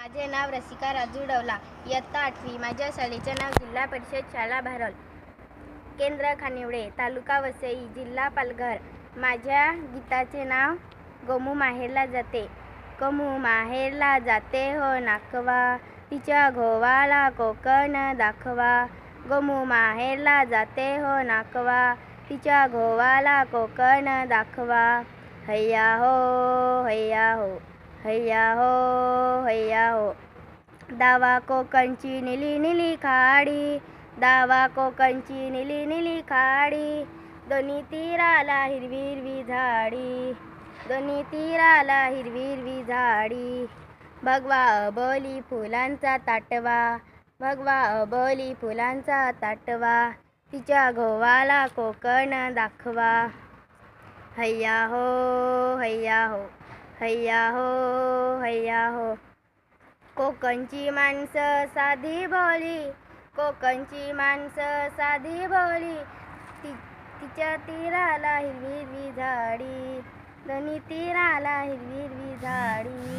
माझे नाव रसिका राजू डवला. इयत्ता आठवी. माझ्या शाळेचे नाव जिल्हा परिषद शाळा भारल. केंद्र खानिवडे तालुका वसई जिल्हा पालघर. माझ्या गीताचे नाव गोमू माहेरला जाते. गोमू माहेरला जाते हो नाकवा. तिच्या घोवाला कोकण दाखवा. गोमू माहेरला जाते हो नाकवा. तिच्या घोवाला कोकण दाखवा. हैया हो हैया हो. हैया हो हैया हो दावा कोकणची निली निली खाडी दावा कोकणची निली निली खाडी दोन्ही तीराला हिरवी हिरवी झाडी दोन्ही तीराला हिरवी हिरवी झाडी. भगवा अबोली फुलांचा ताटवा भगवा अबोली फुलांचा ताटवा तिच्या घोवाला कोकण दाखवा. हैया हो हैया हो हैया हो हैया हो. कोकणची माणसं साधी भोळी कोकणची माणसं साधी भोळी ति तिच्या तीराला हिरवी हिरवी झाडी धनी तीराला हिरवी हिरवी झाडी.